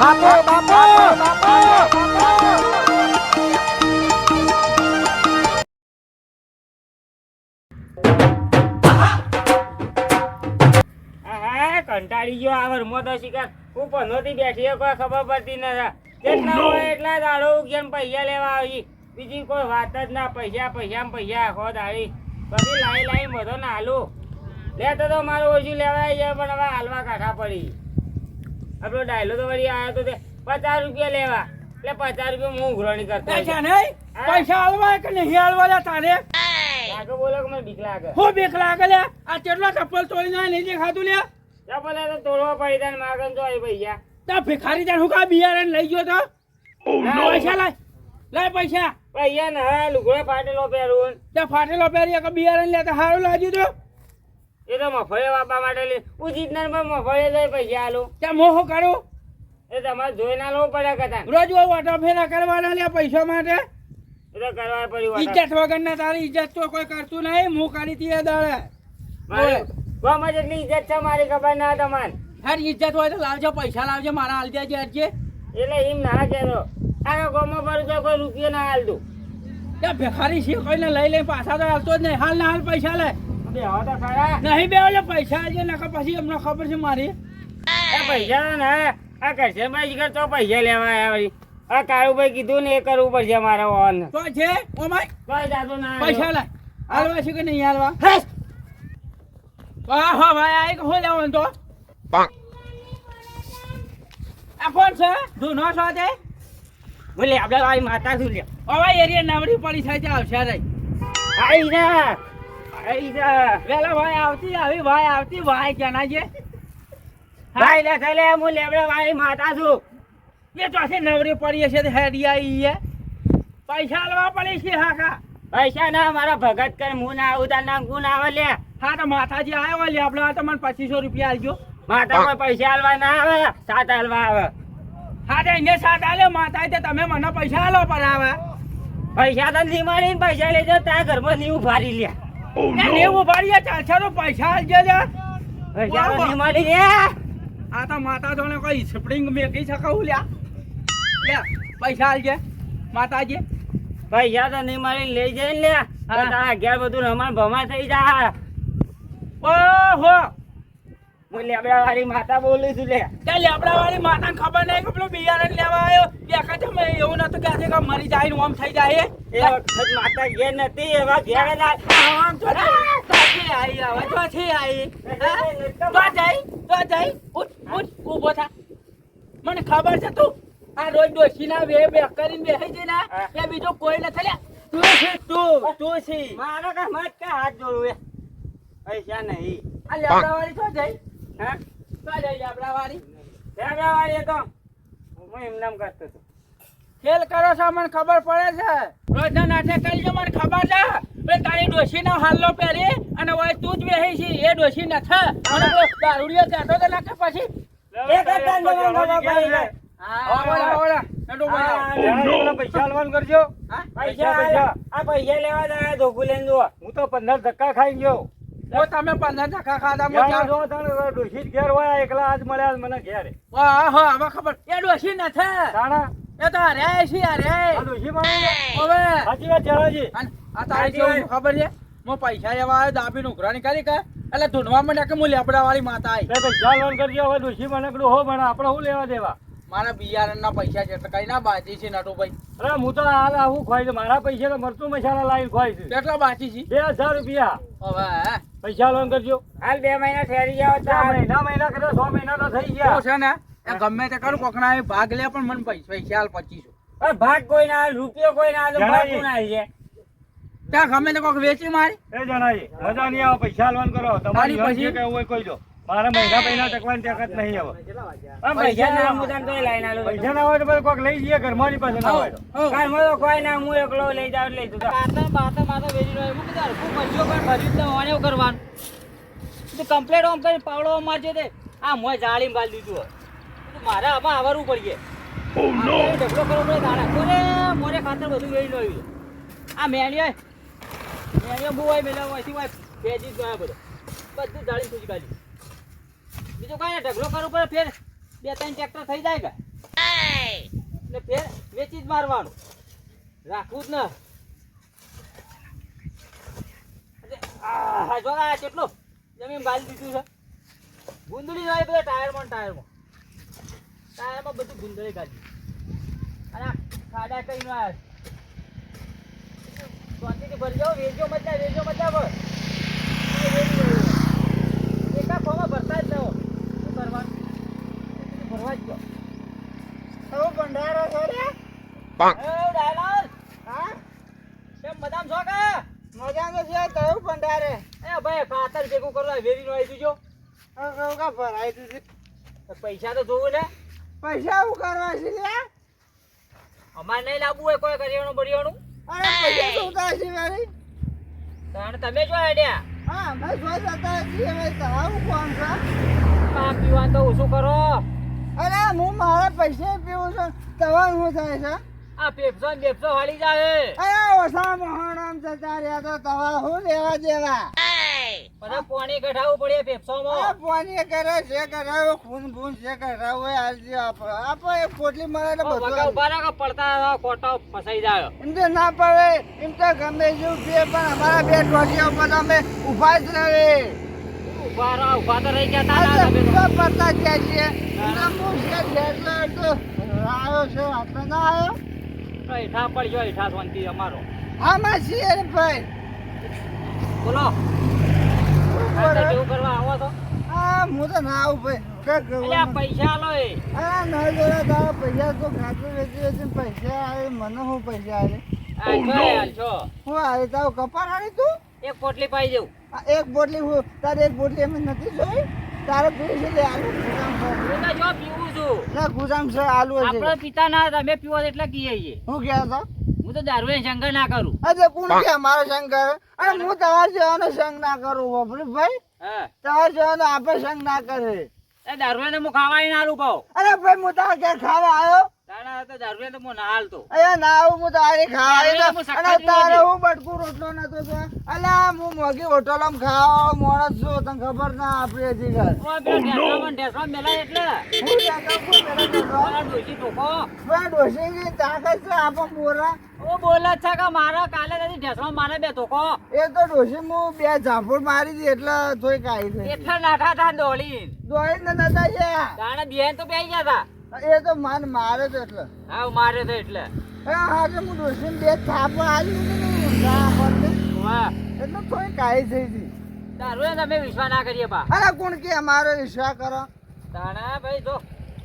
બાપુ બાપુ બાપુ કંટાળી ગયો આ વરમો તો શિકાર. હું પનોતી બેઠી કોઈ ખબર પડતી નથી. કેટલા હોય એટલા દાડો કેમ પૈસા લેવા આવી. બીજી કોઈ વાત જ ના પૈસા પૈસા ને પૈસા આખો દાડી. પછી લાઈ લાઈ બધો ના હાલું લેતો તો મારું ઓછું લેવાય છે પણ હવે હાલવા કાઢા પડી. આપણો ડાયલો તો વળી આવ્યો તો તે પચાસ રૂપિયા લેવા. એટલે પચાસ રૂપિયા હું ઉઘરાણી કરતો પૈસા નહીં? પૈસા આલવા કે નહીં? આલવા તારે? આગળ બોલો કે મને બીક લાગે? હું બીક લાગે લે? આ કેટલા ચપ્પલ તોડી ના નહીં દેખાતું લે? ચપલે તો તોડવા પડી તને માગન તો આવી ભૈયા તા ભિખારી તાર હું કા બિયારણ લઈ ગયો તો? પૈસા લાય. લાય પૈસા. ભૈયા ના લુગડા ફાટેલો પહેરવું ત્યાં ફાટેલો પહેરી એક બિયારણ લેતા સારું લાગ્યું તો? એ તો મફળે વાપવા માટે લે. હું ના પણ મફળે જઈ પૈસા આલું. ત્યાં મોહો કરું એ તમારે જોઈ ના લેવું પડે કથા રોજ વાટા ફેરા કરવાના લે પૈસા માટે. એ તો કરવા પડ્યું ઇજ્જત વગર ના તારી ઇજ્જત તો કોઈ કરતું નહીં. હું કરી તી દાડે. ગમે જેટલી ઇજ્જત છે મારી ખબર ના તમારે. હર ઇજ્જત હોય તો લાવજો પૈસા લાવજો મારા હાલ દેજે અરજે એટલે એમ ના કેરો આ ગોમાં ભરું તો કોઈ રૂપિયો ના હાલતું ત્યાં ભેખારી છે કોઈને લઈ લઈ પાછા તો હાલતો જ નહીં. હાલ ના હાલ પૈસા લે. બે તો ખરા. નહીં બે ઓલે પૈસા આજે નકર પછી અમને ખબર છે મારી. એ પૈસા ના આ કરશે ભાઈ તો પૈસા લેવા આવ્યા વળી. આ કાળુભાઈ કીધું ને એ કરવું પડશે મારે ઓન. તો છે? ઓમાય કોઈ જાતું ના પૈસા લાય. હાલવા છે કે નહીં હાલવા! વાહ હો ભાઈ આ એક હો લેવાનું તો? આ કોણ છે? ધૂનો છો તે? બોલે આપણે ભાઈ માતા શું લે હવે એરિયા નવડી પડી થાય છે આવશે રહી. આઈ જા વેલા ભાઈ આવતી, આવી ભાઈ ભાઈ કેના છે? એ નવરી પડી છે હેડિયા હેડી પૈસા હાલવા પડી છે પૈસા ના, મારા ભગત કર હું ના આવું આવે, લે. હા, તો માતાજી આવ્યો તમને પચીસો રૂપિયા આલજો કોઈ પૈસા હાલવા ના આવે, સાત હાલવા આવે. હા, તો એને સાત આલ્યો માતા તમે મને પૈસા હાલો પણ આવે. પૈસા તો નહીં મળી પૈસા લેજો તારા ઘરમાં નહીં ઉભારી લે. એ નેવું ભાડીએ ચાલશે તો પૈસા આલજે લે. પૈસા તો નહીં મળી આ તો માતા જોને કોઈ સ્પ્રિંગ મેકી શકાવું લ્યા. લે પૈસા આલજે માતાજી. પૈસા તો નહીં મારી લઈ જાય ને લે તારા ઘેર બધું રમણ ભમા થઈ જા ઓહો. હું લેબડા વાળી માતા બોલું છું લે. તે લેબડા વાળી માતાને ખબર નહીં કે પેલો બિયારણ લેવા આવ્યો. દેખા છે મેં એવું નતું કે કે મરી જાય ને આમ થઈ જાય એ વખત માતા ઘેર નથી એવા ઘેર જ આમ તો ચોથી આઈ હવે ચોથી આઈ. તો જઈ તો જઈ ઉઠ ઉઠ ઊભો થા. મને ખબર છે તું આ રોજ ડોશીના વે બે કરીને બેસી જઈ ને. એ બીજો કોઈ નથી લે. તું છે તું તું છે. મારો કા મત કા હાથ જોડું એ? પૈસા નહીં. આ લેબડા વાળી તો જઈ હા? લેબડા વાળી. લેબડા વાળી તો હું એમ નામ કરતો હતો. ખેલ કરો છો મને ખબર પડે છે. રોજના નાટક કરી છે મને ખબર છે બે તારી ડોશીનો હાલ્લો પહેરી અને ઓય તું જ બેહી છે. એ ડોશી નથી. અને દારૂડિયો કાઢો તો નાખે પછી એક જ દાંડો માંગવા ભાઈ. હા ઓલા ઓલા પૈસા હાલવાનું કરજો. હા પૈસા પૈસા. આ પૈસા લેવા હું તો પંદર ધક્કા ખાઈ ગયો. ઓ તમે પંદર ટકા ખાધા જ્યાં મોટા. જો તાણે ડોશી ઘેર હોય એકલા આજ મળ્યા મને ઘેર. વાહ હા હવે ખબર. એ ડોશી નથી તાણા? એ તો રે છે આ ડોશી માં હવે. સાચી વાત જણાજી આ તારી કેવું ખબર છે? હું પૈસા એવા આવ્યો દાબી નુકરાની કરી કે? એટલે ધૂનવા માંડ્યા કે હું લેબડા વાળી માતા આવી પૈસા કરજો હવે ડોશી મને કીધું હો મને આપણે શું લેવા દેવા? મારા બિયારણના પૈસા છે તો કઈ ના બાકી છે નટુભાઈ. અરે હું તો હાલ આવું ખોઈ છે. મારા પૈસા તો મરચું મસાલા લાવીને ખોઈ છે. કેટલા બાકી છે? બે હજાર રૂપિયા. હવે પૈસા લોન કરજો. હાલ બે મહિના ઠેરી ગયા ચાર. મહિના મહિના કરે છ મહિના તો થઈ ગયા. છે ને ગમે તે કરું કોકના એ ભાગ લે પણ મને પૈસા પૈસા હાલ પચીસો. ભાગ કોઈ ના રૂપિયો કોઈ ના હાલે, ભાગ ના છે? ત્યાં ગમે તે કોક વેચી મારી. એ જણાય મજા નહીં આવે પૈસા લોન કરો. તમારી પછી? જે હોય કોઈ દો. મારા મહિના મહિના ટકવાની તાકાત નહીં હવે. પૈસા ના હું તને તોય લઈને પૈસા ના હોય તો પછી કોઈક લઈ જઈએ ઘરમાંની પાસે ના હોય ઘરમાં તો કોઈ ના હું એકલો લઈ જાઉં લઈ જતો. બાતા બાતા બાતા વેચી રહ્યો હું કીધું હરખું કરજો પણ ભર્યું કરવાનું. તો કમ્પ્લેટ ઓમ કરી પાવડો મારજો તે. આ મોય જાળી ગાલી દીધું તો મારે આમાં આવરવું પડીએ આપણે ઢગલો કરવો પડે દાડા મોરે મોરે ખાતર બધું વેચી રહ્યું આ મેણિયો મેણિયો બહુ હોય મેળવ્યો હોય ભેજી જ બધો. બધું જાળી સૂજી બીજું કાંઈ ઢગલો કરવો પડે, ફેર બે ત્રણ ટ્રેક્ટર થઈ જાય કે. એટલે ફેર વેચી જ મારવાનું. રાખવું જ ન. હા જો જમીન બાળી દીધું છે. ગુંદડી હોય બધા ટાયરમાં ટાયરમાં. ટાયરમાં બધું ગુંદડી કાઢી અને ખાડા કઈ આવ્યા શાંતિથી ભરી જાઓ વેચો મજા વેચો મજા એકા ફોમાં ભરતા જ જાઓ શું કરવાનું ભરવા જ હવે ભંડારો છે રે? એ ડાયલાલ હા? કેમ બદામ છો કે? મજાનો છે તયું ભંડારે? એ ભાઈ ખાતર ભેગું કરવા વેરીનો આવી દીજો હવે કહું ભરાઈ દીધી પૈસા તો જોવું ને. પૈસા હું કરવા છે લે? અમારે નહીં લાવવું હોય કોઈ કરિયાણું બરિયાણું. અરે પૈસા છે મારી? તમે જો આઈડિયા. હા અમે જો જતા છીએ હવે તમારું કોણ છે? આ પીવાનું તો ઓછું કરો. અરે હું મારા પૈસે પીવું છું. તમારું શું થાય છે? આ પેપ્સો ને બેપ્સો વાળી જાય અરે ઓછા મોહણામ જતા રહ્યા તો તવા હું લેવા દેવા? બધા પાણી કઢાવવું પડે આ પેપ્સોમાં પાણી કરે છે કરાવો ખૂન ફૂન છે કરાવે હાલજી આપો. આપો એક પોટલી મળે તો બધું ઊભા રાખો પડતા કોટા ફસાઈ જાય એમ તો ના પડે એમ તો ગમે જેવું પીએ પણ અમારા બે ટોટીઓ પર અમે ઊભા જ રહે ઊભા રહો ઊભા તો રહી ગયા તા. ઊભા પડતા ગયા હું છે. જેટલો એટલો આવ્યો છે આપણે ના આવ્યો? હેઠા પડજો હેઠા શાંતિ અમારો. આમાં છીએ ભાઈ. બોલો. શું કરવા આવો તો. આ હું તો ના આવું ભાઈ. પૈસા લો એ. આ ના જોડે તારા પૈસા તો ખાતું વેચી વેચી પૈસા આવે મને હું પૈસા આવે? છો હું આવે તારું કપાર હારી તું? એક પોટલી પાઈ જવું. એક બોટલી હું તારે એક બોટલી અમે નથી જોઈ? તારે પીવી છે આલુ ગુજામ પીવું છું. ના ગુજામ છે આલુ આપણે પિતા ના તમે પીવો એટલે કીએ હું કહે તો હું તો દારૂ શંકર ના કરું. અરે કોણ કે મારો શંકર કરે અરે હું. તમારે જવાનો સંગ ના કરું બાપરે ભાઈ તમારે જવાનો આપણે આપે સંગ ના કરે. દારૂ ને હું ખાવાય ના રૂપાવ અરે ભાઈ હું તારા ઘેર ખાવા આવ્યો. તાણા તો દારૂ ને હું ના હાલતો. અરે ના આવું હું તારી ખાવા હું તો. સખત અને તારે હું બટકું રોટલો નતો તો અલ્યા હું મોગી હોટલોમાં ખાવા માણસ છું તને ખબર ના આપણી હજી ઘર. ને એટલે. હું. મારા ડોશી ટોકો પેલા ડોશીની તાકાત છે આપણ બોરા ઓ બોલે જ છે કે મારા કાલે નથી ઢેસવા મારે બે ધોકો એ તો ડોશી હું બે ઝાપડ મારી દી એટલે થોડી કાઈ થઈ એટલે નાઠા થા દોડી દોડી ને નતા તાણે બેન તો બે ગયા હતા. એ તો માન મારે તો એટલે. હા મારે તો એટલે. હા હાજે હું ડોશીને બે થાપ આવી એટલે કોઈ કાઈ થઈ હતી તારું એને તમે વિશ્વાસ ના કરીએ બા. અરે કોણ કે અમારો વિશ્વાસ કરો? તાણા ભાઈ જો.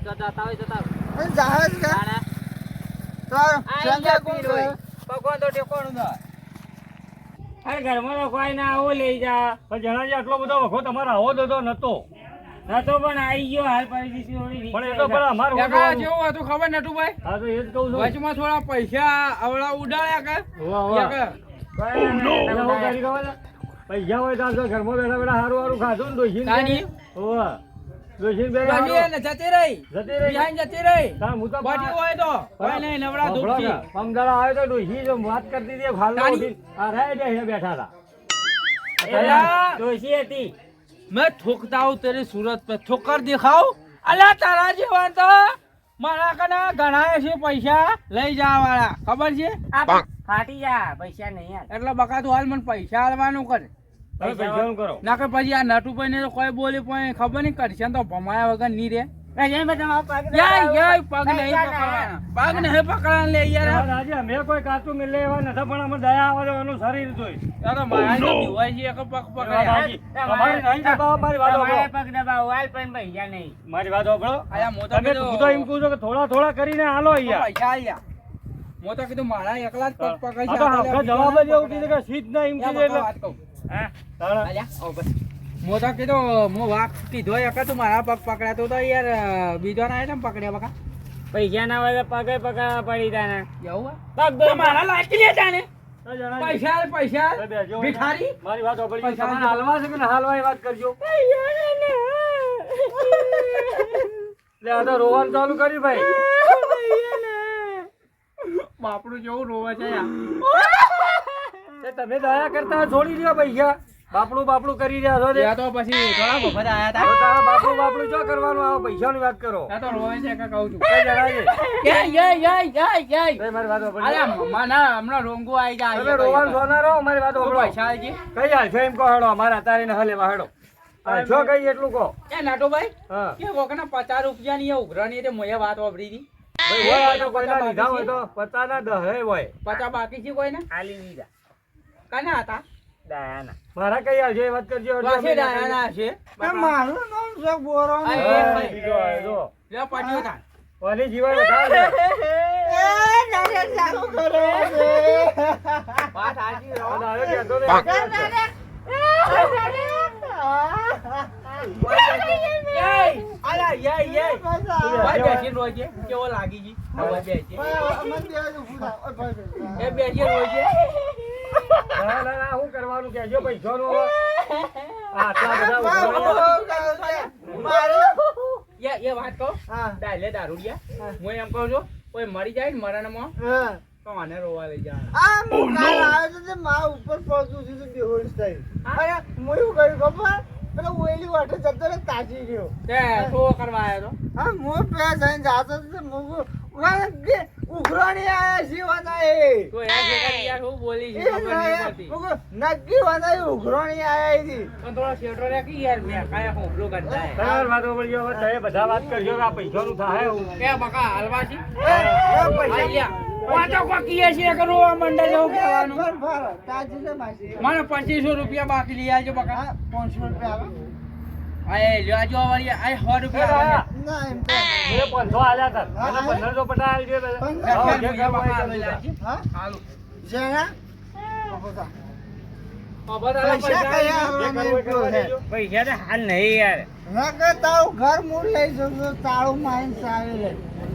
જતા હોય જતા. એ જાહેર તાણા. તો કોણ? ભગવાન તો ટેકોનું ના અરે ઘરમાં તો કોઈ ના આવો લઈ જા. પણ જણાજી આટલો બધો વખો તમારે આવો દો નતો. નતો પણ આવી ગયો હાલ પરિસ્થિતિ થોડી પણ એ તો પણ અમારું કાકા જેવું હતું ખબર હા તો એ જ કહું છું. વચમાં થોડા પૈસા આવડા ઉડાડ્યા કે? પૈસા હોય તો ઘરમાં બેઠા બેઠા હારું હારું ખાધું ને? બેને. હોવા. એને જતી રહી? જતી રહી. બિહાઈન જતી રહી? હું તો બાકી હોય તો? કોઈ નહીં નવરા ધૂપથી. કે, આવ્યો તો ડોશી જો વાત કરતી હતી? આ રહ્યા બેઠા હતા. અલા, હતી. મેં ઠોકતા હું તેરી સુરત પે. ઠોકર દેખાવ. અલ્યા તારા જેવા તો મારા કને ઘણા છે પૈસા લઈ જવા વાળા ખબર છે? ફાટી જા પૈસા નહીં એટલે બકા તું હાલ મને પૈસા હાલવાનું કરે. ના કે પછી આ નટુ ભાઈ ને કોઈ બોલી પણ ખબર નહીં કરશે તો ભમાયા વગર નહીં રે. રજન ભાઈ તમારો પગ યાર દબાવો. યાર પગ નહીં પૈસા પકડવાના. પગ નહીં પકડવાના લે યાર. યાર, આજે અમે કોઈ કાચું મિલે એવા નથી પણ અમે દયા આવે તો એનું શરીર જોઈ. યાર તો મારા તો દીવાય છે એક પગ વાત પકડ્યા સાચી. તમારે નહીં દબાવો, મારી વાત તમારે સાંભળો. પગ દબાવો હાલ પણ પૈસા નહીં. મારી વાત સાંભળો. આયા મોટા તમે કીધું- હું તો એમ કહું છું કે થોડા થોડા કરીને હાલો અહીંયા. પૈસા તો કીધું મારા એકલા જ પગ પકડી જવાબ જ એવું કીધું કે સીધ ના એમ કીધું એટલે હા તારા- ઓ બસ. હું તો કીધો મો વાક કીધો એક તું મારા પગ પકડ્યા તું તો યાર બીજો ના એટલે પકડ્યા બકા. પૈસા ના હોય તો પગે પકડવા પડી તાને એવું પગ તો મારા લાયકી લે જાને પૈસા પૈસા ભિખારી? મારી વાત. તમારે હાલવા છે કે ના હાલવા એ વાત કરજો. આ તો રોવાનું ચાલુ કર્યું ભાઈ. બાપડું જેવું રોવા છે યાર. તમે દયા કરતા છોડી દો પૈસા. બાપડું બાપડું કરી રહ્યા છો ત્યાં તો પછી થોડા મફત આયા તા. તારા બાપડું બાપડું શું કરવાનું? આવો પૈસાની વાત કરો. ત્યાં તો રોવે છે કે કહું છું. કઈ જણા છે? યે યે યે યે યે. કઈ મારી વાત સાંભળજો. અરે મમ્મા ના હમણાં રોંગો આવી જાય. તમે રોવાનું છો ના મારી વાત તો સાંભળો. પૈસા આવી ગઈ કઈ હાલ છે એમ કહો હેડો અમારે અત્યારે ન હલે હેડો છો કઈ એટલું કહો. એ નાટોભાઈ ભાઈ કે વખતના પચાસ રૂપિયાની એ ઉઘરાણી તે મોયા વાત વાપરી હતી. પચાસ ના તો હોય તો પચાના દહે હોય. પચાસ બાકી છે આલી દીધા કાના હતા? ડાયાના. મારા કઈ એ વાત કરજો ડાયાના છે. મારું નામ બોરો. બીજો લે ઓલી. કેવો લાગી બેસી રોજે. ના, ના, ના, શું કરવાનું કહેજો પૈસાનું હવે. આ આટલા બધા ઉઘરાણી. યે, યે વાત કહું? ડાલે દારૂડિયા. હું એમ કહું છું, કોઈ મરી જાય ને મરણમાં, તો આને રોવા લઈ જવાના. તે શું કરવા આવ્યો તો? ઉઘરાણી આયા શિવાના તો યાર ભેગા યાર હું બોલી છે ખબર નહીં પડતી. નક્કી વાના ઉઘરાણી આયા હતી પણ થોડો શેઠો રાખી યાર, મેં કાંઈ હોંભળું કરતા હે. તમારી વાતો પડજો હવે તમે બધા વાત કરજો કે આ પૈસાનું થાય હું કે બકા? આ લ્યા. છે, એવું કહેવાનું. મને પચીસો રૂપિયા બાકી લઈ આવજો બકા આ એ લ્યો, આ જો વાળી, આ સો રૂપિયા મને પાંચસો આલ્યા હતા. પંદરસો પટાયા આલજો બધા. હા, જે રૂપિયા કરવા બકા હોય હાલો તે લાવજે. હાલો. આ બધા પૈસા તો હાલ નહીં યાર તારું ઘર મૂળ લઈ લે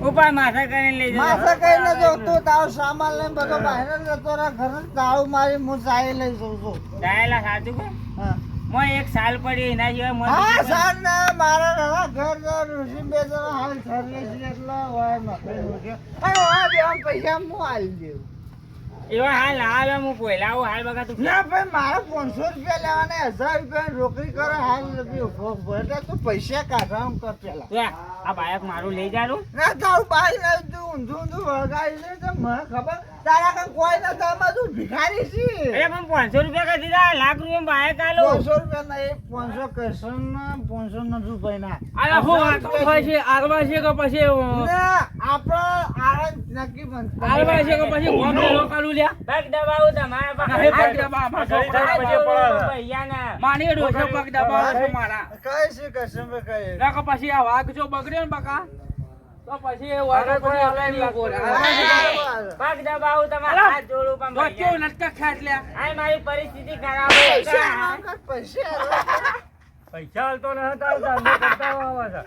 ઉપર માથા કરીને લઈ. માથે કરીને ન જો તું તારો સામાન લઈને બધો બહાર જતો રહે ઘર તાળું મારી હું સાવી લઈ જઉં છું ડાયેલા સાચું? હા મોય એક સાલ પડી એના જેવા મોય હા સાલ ના મારા નવા ઘર ઘર ઋષિ બે જણા હાલ ઠરલે છે એટલે વાય નોકરી અરે અને બે આમ પૈસા હું હાલ દેવ એવા હાલ હાલ હું પહેલા આવું હાલ બગા તું. ના ભાઈ મારા પાંચસો રૂપિયા લેવાના હજાર રૂપિયા રોકડી કરો હાલ નથી ઊભો. તું પૈસા કાઢવા આમ કર પેલા. આ- આ બાયક મારું લઈ જાડું ના તારું બહાર તું ઊંધું ઊંધું વળગાવી દે તો મને ખબર તારા કાંઈ કોઈ ના તારમાં તું ભિખારી છી. અરે પણ પાંચસો રૂપિયા કરી દીધા લાખ રૂપિયા બાયક આલો. પાંચસો રૂપિયા ના એ પાંચસો કરશન ના પાંચસો ના રૂપિયા ના. આ શું વાતો છે? આલવા છે કે પછી આપણો આનંદ નક્કી બનતો છે કે પછી ભેગો કરું લ્યા? દબાવું તમારા પાસે. દબાવો. માની ડોસો પગ દબાવો મારા. કઈ છે કસમ કઈ પછી આ વાઘ જો બગડ્યો ને બકા? તો પછી એ વાઘ કોઈ પછી આવે નહીં. લાગો રે. આલવા છે કે- પગ દબાવું તમારા હાથ જોડું પણ તો નટકા ખાટ લ્યા આ મારી પરિસ્થિતિ ખરાબ છે. પૈસા હાલતો ન હતા આવતા, કરતા આવે છે.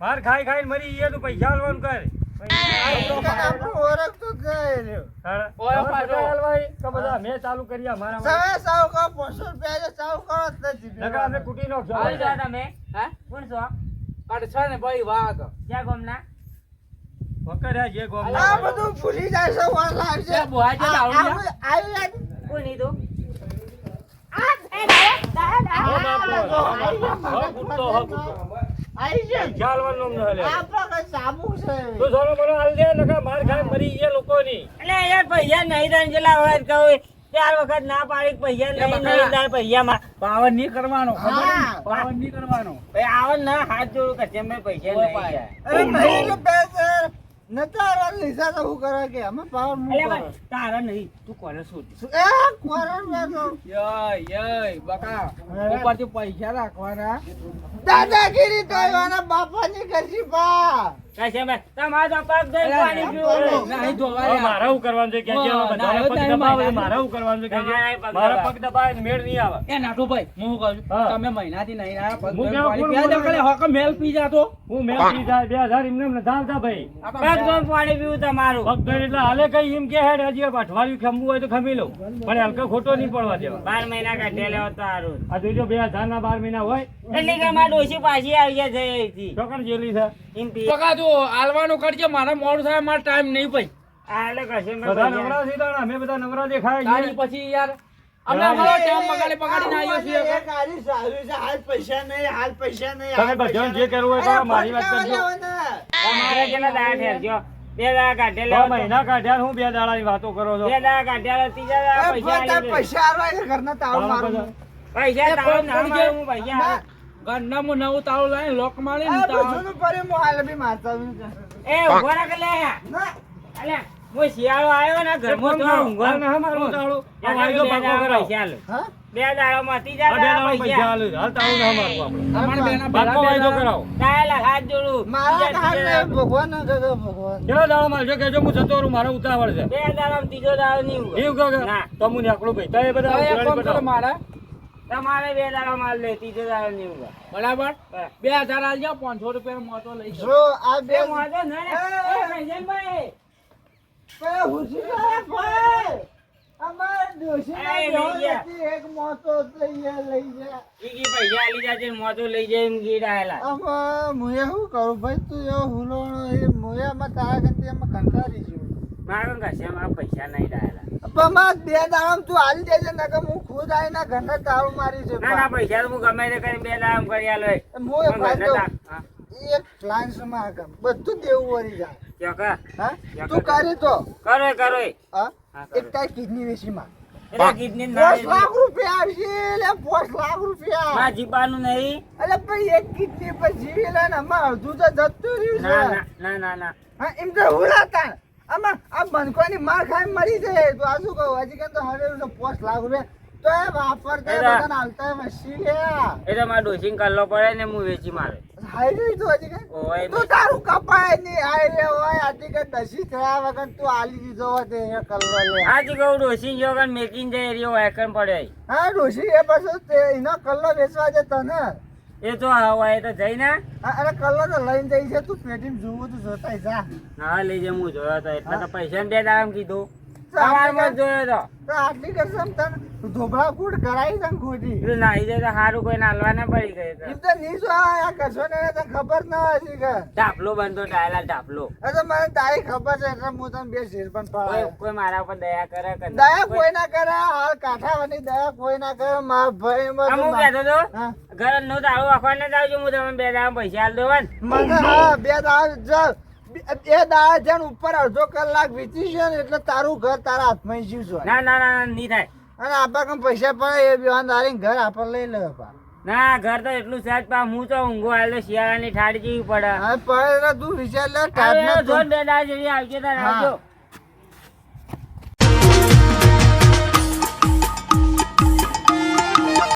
માર ખાઈ ખાઈને મરી ગયા તું પૈસા હાલવાનું કરે મેં ચાલુ કરી કૂટી. કોણ છો? છો ને ભાઈ વાઘ ક્યાં ગામના વકર્યા જે ગોમના. આ બધું ભૂલી જાય છે, વાર લાગશે. ત્યાં બુહાઈ છે આ- દારૂડિયા? આવી- આવી યાદ. કોણ ઈ તું? હો બાપુ, હો કૂટતો, હો કૂટતો. આવી જાય. પૈસા હાલવાનું નામ ન હાલે. આપણો કઈ સાબુ છે. તું સોનો મોનો હાલ દે, નકર માર ગયા લોકોની. એટલે યાર પૈસા નહીં ને કહું ચાર વખત ના પાડી પૈસા નહીં થાય પૈસામાં. પાવર નહીં કરવાનો? પાવર નહીં કરવાનો. ભાઈ આવો ના હાથ જોડું કે જેમ ભાઈ પૈસા નહીં. જાય. અરે નહીં તો શું કરે કે? અમે પાવર મૂકો. તારા નહીં તું કોને શોધ એ કોરણ બેઠો. યય યય બકા ઉપરથી પૈસા રાખવાના. દાદાગીરી તો એવાના બાપાની કરશી બા. પાણી પીવું. મારે કરવાનું છે કે. મારે કરવાનું છે કે? તમારે પગ મારા પગ દબાવે મેળ નહીં આવે. એ નાટુભાઈ હું કહું તમે મહિનાથી નહીં આયા પગ હું ધોઈને કેવું પાણી કોણ પીવા દો, બોલું? ખાલી હોકે મેલ પી જાતો હું મેળ પી જાય બે હજાર એમને એમ ભાઈ. પગ ધોઈને પાણી પીવું તમારું. પગ ધોઈને એટલે હાલે કઈ એમ કે હેડ હજી અઠવાડિયું ખમવું હોય તો ખમી લઉં. પણ હલકો ખોટો નહીં પડવા દેવા. બાર મહિના કાઢે લેવો તો આ જોજો બે હજાર ના બાર મહિના હોય. એટલે કે મારી ડોશી પાછી આવી જાય જઈ ચોકડ જેલી છે. એમ પી. બકા આલવાનું કરજે મારા મોડું થાય મારો ટાઈમ નહીં ભાઈ. આ કશે બધા નવરા છે તાણા, અમે બધા નવરા દેખાય તારી પછી યાર અમે અમારો ટાઈમ બગાડી બગાડીને આવ્યો છીએ એક આરી સારું છે હાલ પૈસા નહીં હાલ પૈસા નહીં તમે હાલ જે કરવું હોય તો મારી વાત કરજો. તમારે કેટલા દાડા ઠેરજો બે દાડા કાઢે છ લેવા તો. મહિના કાઢ્યા હું બે દાડાની વાતો કરો છો? બે દાડા કાઢ્યા ત્રીજા આલવા ઘરના મારું. ના. હું પૈસા ઘરનામાં નવું તાળું લાવીને લોક મારી ને તાળું- પડ્યું, હું હાલ બી મારતા. એ ઊભો રાખ લે ના, અલ્યા હું શિયાળો આવ્યો ને ઘરમાં તો ઊંઘવા ના મારું તાળું. વાયદો દાડા પાકો કરાવો. હા? બે દાડામાં ત્રીજા આ બે દાડા દાડામાં પૈસા હાલ હાલ તાળું ના મારવું આપણે. અમારે બેના પાકો વાયદો કરાવો તાયેલા હાથ જોડું મારા ત્રીજા નહીં, ભગવાનનો જગો ભગવાન. કેટલા દાડા મારજો કહેજો હું જતો રહું મારો ઉતાવળ છે બે દાડામાં ત્રીજો દાડો નહીં. એવું કે? ના. તો હું નીકળું ભાઈ. તો એ બધા. મારા તમારે બે દાડા માલ લે ત્રીજો દાડો નહીં. બરાબર. બે હજાર આલજો પાંચસો રૂપિયા મોટો લઈ જો આ બે ન. મોટો ને મોઢું લઈ જાય એમ ગીર આયેલા. શું કરું ભાઈ મારો ઘસામાં પૈસા નહીં ડાયેલા. પણ બે દાડામાં તું હાલી દેજે નકર હું ખુદ આવીને ઘરના તાળું મારી છે. ના ના પૈસા તો હું ગમે તે કરીને બે દાડામાં કરી આલો એ. મુએ પણ ભાઈ ઘરના તા- હા. એક ક્લાયન્ટમાં આગળ બધું દેવું વળી જાય. ક્યો હા? તું કરી તો. કરો એ, હા? હા, એક તારી કિડની વેચીમાં એટલે લાખ રૂપિયા આવશે લાખ રૂપિયા. નહીં. ભાઈ એક કિડની પર જીવી લે ને આમાં અડધું તો જતું રહ્યું ના છે. ના ના ના ના. હા એમ તો હુલાતા આમાં આ બંધકોની માર ખાઈ મરી જાય તો આ શું કહું? હજી કે તો હવે તો પોસ્ટ લાખ રૂપિયા તો એ વાપરતા. બધાને હાલતા વસી લે એ. તો માર ડોસિંગ કરલો પડે ને હું વેચી મારે. હાઈ રહી તું હજી કે? ઓય તું તારું કપાય નહીં હાઈ રે હોય આથી કે દસી થયા વગર તું આલી દીધો હોય તે એ કલર લે. આજી કહું ડોસિંગ જો મેકિંગ જાય રહ્યો એકન પડે. હા ડોશી એ પાછો તે એનો કલર વેચવા જે તને. એ તો હવા એ તો જઈ ને અરે કલર તો લઈને જઈ છે તું પેટીમ જોવું તો જોતા જા. હા લઈ જાય હું જોયો તો. એટલે તો પૈસા ને બે દાડામાં કીધું. સવારમાં જોયો તો. તો આટલી કરશે તને ધોબળા ફૂટ કરાવી તને ખોટી. કીધું નાહી જાય તો સારું કોઈ નાલવા ના પડી ગઈ એમ તો નહીં જો આ કરશો ને તને ખબર ના હતી કે ઢાપલો બંધો ડાયલા ઢાપલો. અરે મને તારી ખબર છે એટલે હું તને બે શેર પણ પાડે કોઈ મારા ઉપર દયા કરે કે દયા કોઈ ના કરે હાલ કાઠાવાની દયા કોઈ ના કરે માર ભાઈ મત હું કહેતો તો ઘર નો તારું આખવા ને જાવજો હું તમને બે દાવ પૈસા આલ દો મને હા બે દાવ ચાલ એ દાળ જણ ઉપર અડધો કલાક વીતી છે ને એટલે તારું ઘર તારા હાથમાં જીવશો. ના ના ના, નહીં થાય. અને આપણા કમ પૈસા પડે એ બેવાન દારી ઘર આપણે લઈ લે પા ના ઘર તો એટલું સહેજ પા હું તો ઊંઘો તો શિયાળાની ઠાડી જેવી પડે. હા પડે તો તું વિચાર લે હવે ટાઈપના જોન બે દાડા જેવી આવજે તારે આવજો.